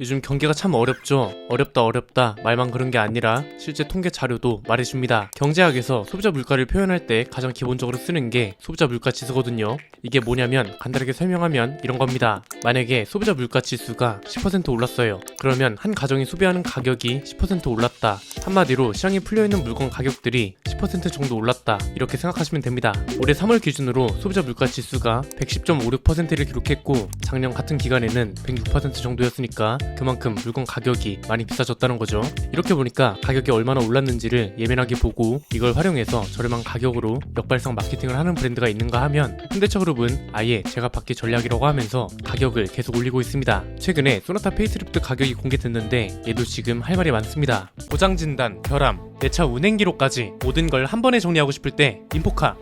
요즘 경기가 참 어렵죠. 어렵다 어렵다 말만 그런 게 아니라 실제 통계 자료도 말해줍니다. 경제학에서 소비자 물가를 표현할 때 가장 기본적으로 쓰는 게 소비자 물가 지수거든요. 이게 뭐냐면 간단하게 설명하면 이런 겁니다. 만약에 소비자 물가 지수가 10% 올랐어요. 그러면 한 가정이 소비하는 가격이 10% 올랐다. 한마디로 시장에 풀려있는 물건 가격들이 10% 정도 올랐다. 이렇게 생각하시면 됩니다. 올해 3월 기준으로 소비자 물가 지수가 110.56%를 기록했고 작년 같은 기간에는 106% 정도였으니까 그만큼 물건 가격이 많이 비싸졌다는 거죠. 이렇게 보니까 가격이 얼마나 올랐는지를 예민하게 보고 이걸 활용해서 저렴한 가격으로 역발상 마케팅을 하는 브랜드가 있는가 하면 현대차그룹은 아예 제가 받기 전략이라고 하면서 가격을 계속 올리고 있습니다. 최근에 소나타 페이스리프트 가격이 공개됐는데 얘도 지금 할 말이 많습니다. 보장 진단, 결함, 내 차 운행 기록까지 모든 걸 한 번에 정리하고 싶을 때 인포카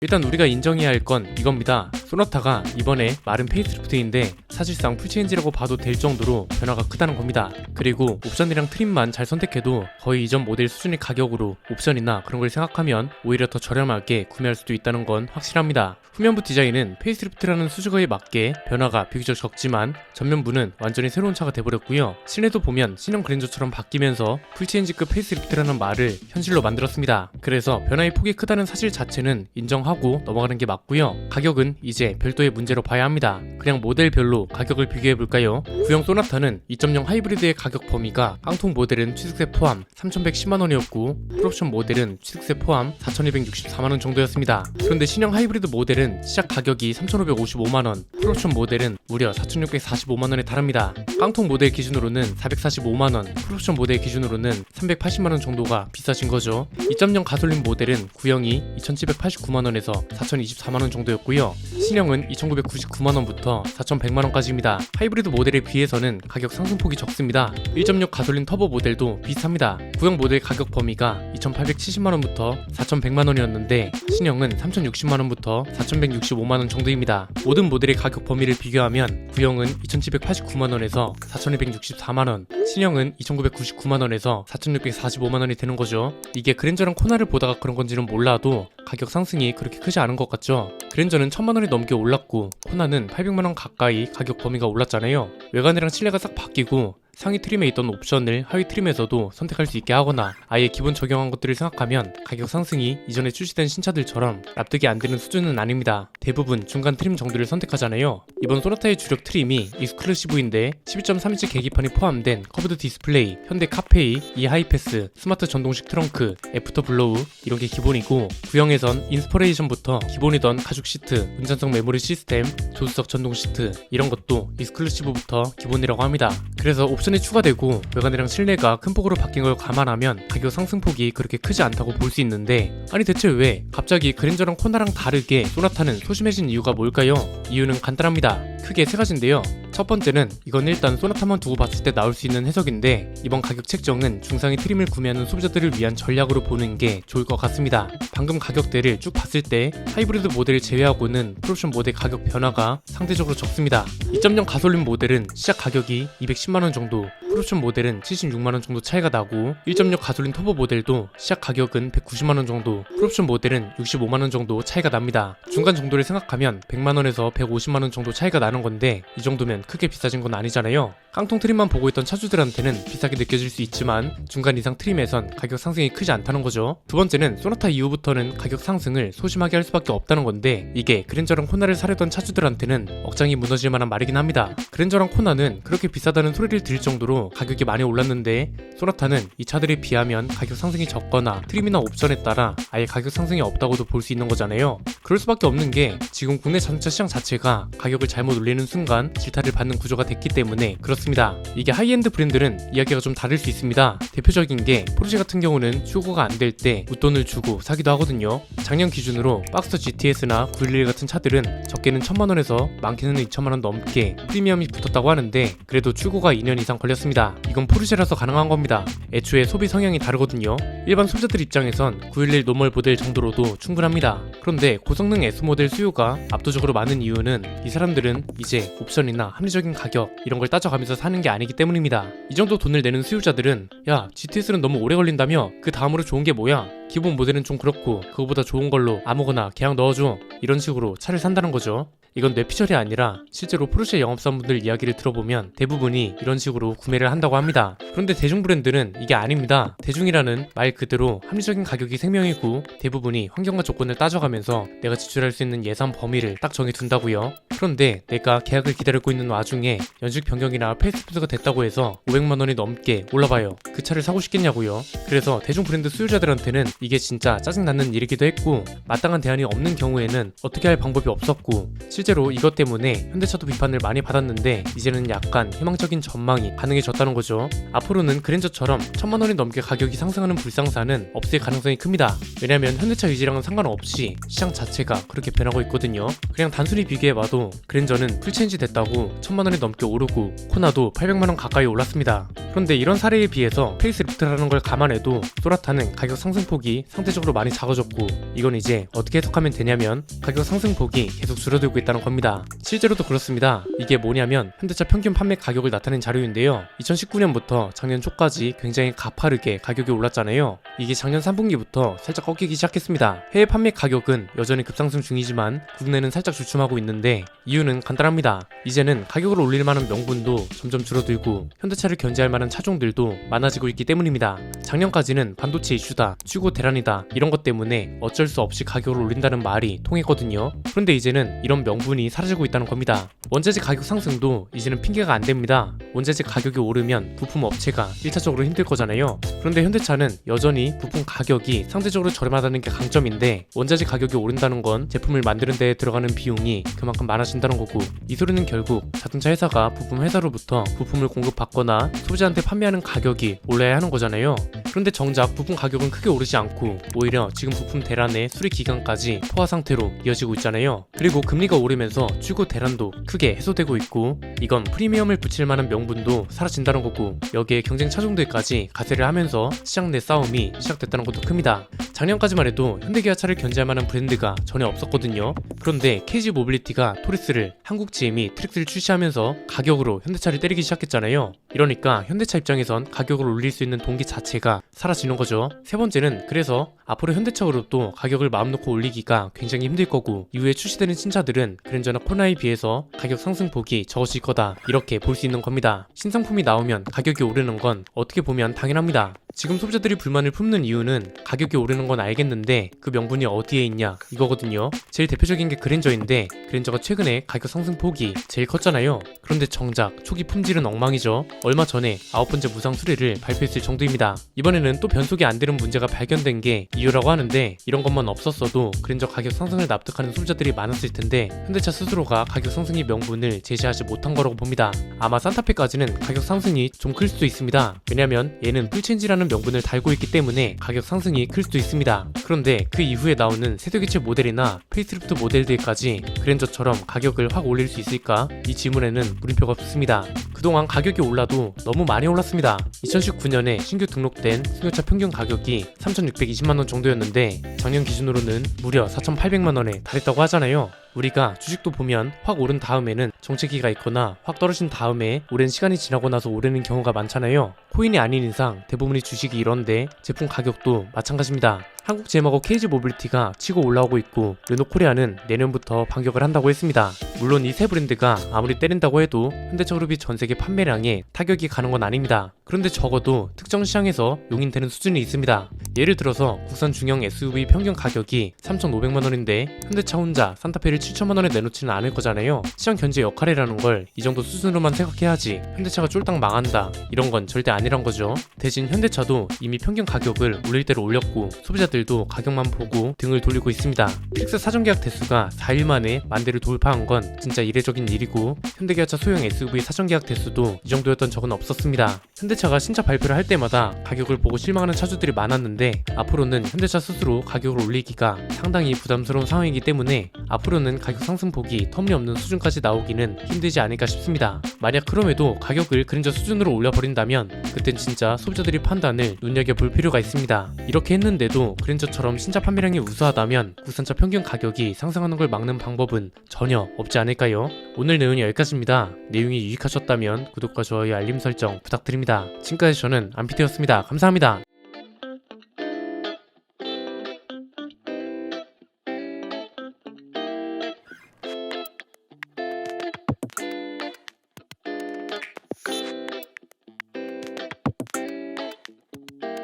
일단 우리가 인정해야 할 건 이겁니다. 소나타가 이번에 마른 페이스리프트인데 사실상 풀체인지라고 봐도 될 정도로 변화가 크다는 겁니다. 그리고 옵션이랑 트림만 잘 선택해도 거의 이전 모델 수준의 가격으로 옵션이나 그런 걸 생각하면 오히려 더 저렴하게 구매할 수도 있다는 건 확실합니다. 후면부 디자인은 페이스리프트라는 수식어에 맞게 변화가 비교적 적지만 전면부는 완전히 새로운 차가 돼버렸고요. 실내도 보면 신형 그랜저처럼 바뀌면서 풀체인지급 페이스리프트라는 말을 현실로 만들었습니다. 그래서 변화의 폭이 크다는 사실 자체는 인정하고 넘어가는 게 맞고요. 가격은 이제 별도의 문제로 봐야 합니다. 그냥 모델별로 가격을 비교해 볼까요? 구형 소나타는 2.0 하이브리드의 가격 범위가 깡통 모델은 취득세 포함 3,110만 원이었고 풀옵션 모델은 취득세 포함 4,264만 원 정도였습니다. 그런데 신형 하이브리드 모델은 시작 가격이 3,555만 원, 풀옵션 모델은 무려 4,645만 원에 달합니다. 깡통 모델 기준으로는 445만 원, 풀옵션 모델 기준으로는 380만 원 정도가 비싸진 거죠. 2.0 가솔린 모델은 구형이 2,789만 원에서 4,024만 원 정도였고요. 신형은 2,999만 원부터 4,100만 원까지입니다. 하이브리드 모델에 비해서는 가격 상승폭이 적습니다. 1.6 가솔린 터보 모델도 비슷합니다. 구형 모델 가격 범위가 2,870만 원부터 4,100만 원이었는데 신형은 3,060만 원부터 4,165만 원 정도입니다. 모든 모델의 가격 범위를 비교하면 구형은 2,789만 원에서 4,264만 원, 신형은 2,999만 원에서 4,645만 원이 되는 거죠. 이게 그랜저랑 코나를 보다가 그런 건지는 몰라도 가격 상승이 그렇게 크지 않은 것 같죠. 그랜저는 1,000만 원이 넘게 올랐고 코나는 800만 원 가까이 가격 범위가 올랐잖아요. 외관이랑 실내가 싹 바뀌고 상위 트림에 있던 옵션을 하위 트림에서도 선택할 수 있게 하거나 아예 기본 적용한 것들을 생각하면 가격 상승이 이전에 출시된 신차들처럼 납득이 안 되는 수준은 아닙니다. 대부분 중간 트림 정도를 선택하잖아요. 이번 소나타의 주력 트림이 익스클루시브인데 12.3인치 계기판이 포함된 커브드 디스플레이, 현대 카페이, 이 하이패스, 스마트 전동식 트렁크, 애프터 블로우 이런 게 기본이고 구형에선 인스퍼레이션부터 기본이던 가죽 시트, 운전석 메모리 시스템, 조수석 전동 시트 이런 것도 익스클루시브부터 기본이라고 합니다. 그래서 옵션 이 추가되고 외관이랑 실내가 큰 폭으로 바뀐 걸 감안하면 가격 상승폭이 그렇게 크지 않다고 볼 수 있는데 아니 대체 왜 갑자기 그랜저랑 코나랑 다르게 소나타는 소심해진 이유가 뭘까요? 이유는 간단합니다. 크게 세 가지인데요. 첫 번째는 이건 일단 소나타만 두고 봤을 때 나올 수 있는 해석인데 이번 가격 책정은 중상위 트림을 구매하는 소비자들을 위한 전략으로 보는 게 좋을 것 같습니다. 방금 가격대를 쭉 봤을 때 하이브리드 모델을 제외하고는 풀옵션 모델 가격 변화가 상대적으로 적습니다. 2.0 가솔린 모델은 시작 가격이 210만 원 정도, 풀옵션 모델은 76만 원 정도 차이가 나고 1.6 가솔린 터보 모델도 시작 가격은 190만 원 정도, 풀옵션 모델은 65만 원 정도 차이가 납니다. 중간 정도를 생각하면 100만 원에서 150만 원 정도 차이가 나는 건데 이 정도면 크게 비싸진 건 아니잖아요. 깡통 트림만 보고 있던 차주들한테는 비싸게 느껴질 수 있지만 중간 이상 트림에선 가격 상승이 크지 않다는 거죠. 두 번째는 소나타 이후부터는 가격 상승을 소심하게 할 수밖에 없다는 건데 이게 그랜저랑 코나를 사려던 차주들한테는 억장이 무너질 만한 말이긴 합니다. 그랜저랑 코나는 그렇게 비싸다는 소리를 들을 정도로 가격이 많이 올랐는데 소나타는 이 차들에 비하면 가격 상승이 적거나 트림이나 옵션에 따라 아예 가격 상승이 없다고도 볼 수 있는 거잖아요. 그럴 수밖에 없는 게 지금 국내 자동차 시장 자체가 가격을 잘못 올리는 순간 질타를 받는 구조가 됐기 때문에 그렇습니다. 이게 하이엔드 브랜드는 이야기가 좀 다를 수 있습니다. 대표적인 게 포르쉐 같은 경우는 출고가 안 될 때 웃돈을 주고 사기도 하거든요. 작년 기준으로 박스터 GTS나 911 같은 차들은 적게는 1000만 원에서 많게는 2천만 원 넘게 프리미엄이 붙었다고 하는데 그래도 출고가 2년 이상 걸렸습니다. 이건 포르쉐라서 가능한 겁니다. 애초에 소비 성향이 다르거든요. 일반 소비자들 입장에선 911 노멀 모델 정도로도 충분합니다. 그런데 고성능 S 모델 수요가 압도적으로 많은 이유는 이 사람들은 이제 옵션이나 합리적인 가격 이런 걸 따져가면서 사는 게 아니기 때문입니다. 이 정도 돈을 내는 수요자들은 야 GTS는 너무 오래 걸린다며 그 다음으로 좋은 게 뭐야? 기본 모델은 좀 그렇고 그거보다 좋은 걸로 아무거나 그냥 넣어줘 이런 식으로 차를 산다는 거죠. 이건 뇌피셜이 아니라 실제로 포르쉐 영업사분들 이야기를 들어보면 대부분이 이런 식으로 구매를 한다고 합니다. 그런데 대중 브랜드는 이게 아닙니다. 대중이라는 말 그대로 합리적인 가격이 생명이고 대부분이 환경과 조건을 따져가면서 내가 지출할 수 있는 예산 범위를 딱 정해둔다고요. 그런데 내가 계약을 기다리고 있는 와중에 연식 변경이나 페이스부트가 됐다고 해서 500만 원이 넘게 올라봐요. 그 차를 사고 싶겠냐고요. 그래서 대중 브랜드 수요자들한테는 이게 진짜 짜증나는 일이기도 했고 마땅한 대안이 없는 경우에는 어떻게 할 방법이 없었고 실제로 이것 때문에 현대차도 비판을 많이 받았는데 이제는 약간 희망적인 전망이 가능해졌다는 거죠. 앞으로는 그랜저처럼 천만 원이 넘게 가격이 상승하는 불상사는 없을 가능성이 큽니다. 왜냐면 현대차 유지랑은 상관없이 시장 자체가 그렇게 변하고 있거든요. 그냥 단순히 비교해봐도 그랜저는 풀체인지 됐다고 천만 원이 넘게 오르고 코나도 800만 원 가까이 올랐습니다. 그런데 이런 사례에 비해서 페이스리프트라는 걸 감안해도 소라타는 가격 상승폭이 상대적으로 많이 작아졌고 이건 이제 어떻게 해석하면 되냐면 가격 상승폭이 계속 줄어들고 있다 는 겁니다. 실제로도 그렇습니다. 이게 뭐냐면 현대차 평균 판매 가격을 나타낸 자료인데요. 2019년부터 작년 초까지 굉장히 가파르게 가격이 올랐잖아요. 이게 작년 3분기부터 살짝 꺾이기 시작했습니다. 해외 판매 가격은 여전히 급상승 중이지만 국내는 살짝 주춤하고 있는데 이유는 간단합니다. 이제는 가격을 올릴 만한 명분도 점점 줄어들고 현대차를 견제할 만한 차종들도 많아지고 있기 때문입니다. 작년까지는 반도체 이슈다, 추고 대란이다 이런 것 때문에 어쩔 수 없이 가격을 올린다는 말이 통했거든요. 그런데 이제는 이런 명 분이 사라지고 있다는 겁니다. 원재재 가격 상승도 이제는 핑계가 안 됩니다. 원재재 가격이 오르면 부품 업체가 1차적으로 힘들 거잖아요. 그런데 현대차는 여전히 부품 가격이 상대적으로 저렴하다는 게 강점인데 원자재 가격이 오른다는 건 제품을 만드는 데 들어가는 비용이 그만큼 많아진다는 거고 이 소리는 결국 자동차 회사가 부품 회사로부터 부품을 공급받거나 소비자한테 판매하는 가격이 올라야 하는 거잖아요. 그런데 정작 부품 가격은 크게 오르지 않고 오히려 지금 부품 대란의 수리 기간까지 포화 상태로 이어지고 있잖아요. 그리고 금리가 오르 면서 출고 대란도 크게 해소되고 있고 이건 프리미엄을 붙일 만한 명분도 사라진다는 거고 여기에 경쟁 차종들까지 가세를 하면서 시장 내 싸움이 시작됐다는 것도 큽니다. 작년까지만 해도 현대기아차를 견제할 만한 브랜드가 전혀 없었거든요. 그런데 KG 모빌리티가 토리스를 한국 GM이 트랙스를 출시하면서 가격으로 현대차를 때리기 시작했잖아요. 이러니까 현대차 입장에선 가격을 올릴 수 있는 동기 자체가 사라지는 거죠. 세 번째는 그래서 앞으로 현대차그룹도 가격을 마음 놓고 올리기가 굉장히 힘들 거고 이후에 출시되는 신차들은 그랜저나 코나에 비해서 가격 상승폭이 적어질 거다 이렇게 볼 수 있는 겁니다. 신상품이 나오면 가격이 오르는 건 어떻게 보면 당연합니다. 지금 소비자들이 불만을 품는 이유는 가격이 오르는 건 알겠는데 그 명분이 어디에 있냐 이거거든요. 제일 대표적인 게 그랜저인데 그랜저가 최근에 가격 상승폭이 제일 컸잖아요. 그런데 정작 초기 품질은 엉망이죠. 얼마 전에 아홉 번째 무상 수리를 발표했을 정도입니다. 이번에는 또 변속이 안 되는 문제가 발견된 게 이유라고 하는데 이런 것만 없었어도 그랜저 가격 상승을 납득하는 소비자들이 많았을 텐데 현대차 스스로가 가격 상승의 명분을 제시하지 못한 거라고 봅니다. 아마 산타페까지는 가격 상승이 좀 클 수도 있습니다. 왜냐면 얘는 풀체인지라는 명분을 달고 있기 때문에 가격 상승이 클 수도 있습니다. 그런데 그 이후에 나오는 세대교체 모델이나 페이스리프트 모델들까지 그랜저처럼 가격을 확 올릴 수 있을까? 이 질문에는 물음표가 붙습니다. 그동안 가격이 올라도 너무 많이 올랐습니다. 2019년에 신규 등록된 승용차 평균 가격이 3,620만원 정도였는데 작년 기준으로는 무려 4,800만원에 달했다고 하잖아요. 우리가 주식도 보면 확 오른 다음에는 정체기가 있거나 확 떨어진 다음에 오랜 시간이 지나고 나서 오르는 경우가 많잖아요. 코인이 아닌 이상 대부분의 주식이 이런데 제품 가격도 마찬가지입니다. 한국 제목하고 KG 모빌리티가 치고 올라오고 있고 르노 코리아는 내년부터 반격을 한다고 했습니다. 물론 이 세 브랜드가 아무리 때린다고 해도 현대차그룹이 전 세계 판매량에 타격이 가는 건 아닙니다. 그런데 적어도 특정 시장에서 용인되는 수준이 있습니다. 예를 들어서 국산 중형 SUV 평균 가격이 3,500만 원인데 현대차 혼자 산타페를 7천만 원에 내놓지는 않을 거잖아요. 시장 견제 역할이라는 걸 이 정도 수준으로만 생각해야지 현대차가 쫄딱 망한다 이런 건 절대 아니란 거죠. 대신 현대차도 이미 평균 가격을 올릴 대로 올렸고 소비자들 도 가격만 보고 등을 돌리고 있습니다. 픽스 사전 계약 대수가 4일 만에 만 대를 돌파한 건 진짜 이례적인 일이고 현대기아차 소형 SUV 사전 계약 대수도 이 정도였던 적은 없었습니다. 현대차가 신차 발표를 할 때마다 가격을 보고 실망하는 차주들이 많았는데 앞으로는 현대차 스스로 가격을 올리기가 상당히 부담스러운 상황이기 때문에 앞으로는 가격 상승폭이 터무니없는 수준까지 나오기는 힘들지 않을까 싶습니다. 만약 그럼에도 가격을 그랜저 수준으로 올려버린다면 그땐 진짜 소비자들이 판단을 눈여겨볼 필요가 있습니다. 이렇게 했는데도 그랜저처럼 신차 판매량이 우수하다면 국산차 평균 가격이 상승하는 걸 막는 방법은 전혀 없지 않을까요? 오늘 내용이 여기까지입니다. 내용이 유익하셨다면 구독과 좋아요 알림 설정 부탁드립니다. 지금까지 저는 안피테였습니다. 감사합니다.